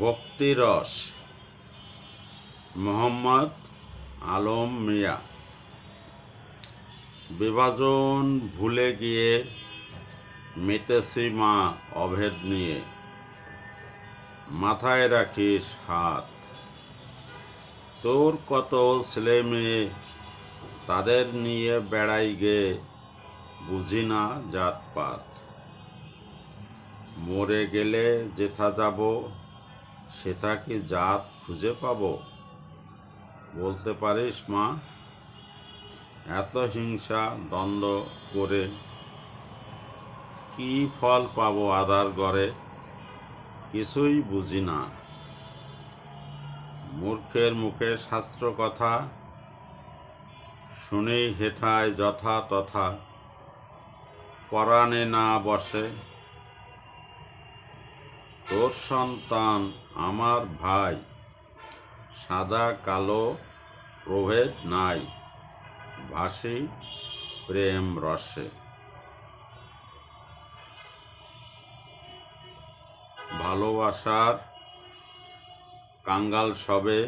ভক্তিরস মোহাম্মদ আলম মিয়া। বিভাজন ভুলে গিয়ে মেতেছি মা অভেদ নিয়ে। মাথায় রাখিস হাত। তোর কত ছেলে মেয়ে তাদের নিয়ে বেড়াই গে, বুঝি না জাতপাত। মরে গেলে যেথা যাব সেথা কি জাত খুঁজে পাব। বলতে পারিস, মা? এত হিংসা, দ্বন্দ্ব করে কি ফল পাবো আদার গড়ে? কিছুই বুঝি না। মূর্খের মুখে শাস্ত্র কথা, শুনেই হেথায় যথা তথা, পরাণে না বসে তোর সন্তান আমার ভাই। সাদা কালো প্রভেদ নাই, ভাসি প্রেম রসে। ভালোবাসার কাঙ্গাল সবে,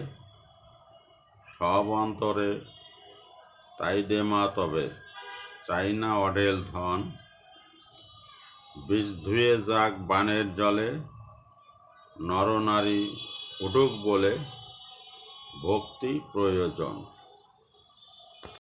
সব অন্তরে তাই দে মা তবে। চাই না অঢেল ধন, বিষ ধুয়ে যাক বানের জলে। নরনারী উঠুক বলে ভক্তি প্রয়োজন।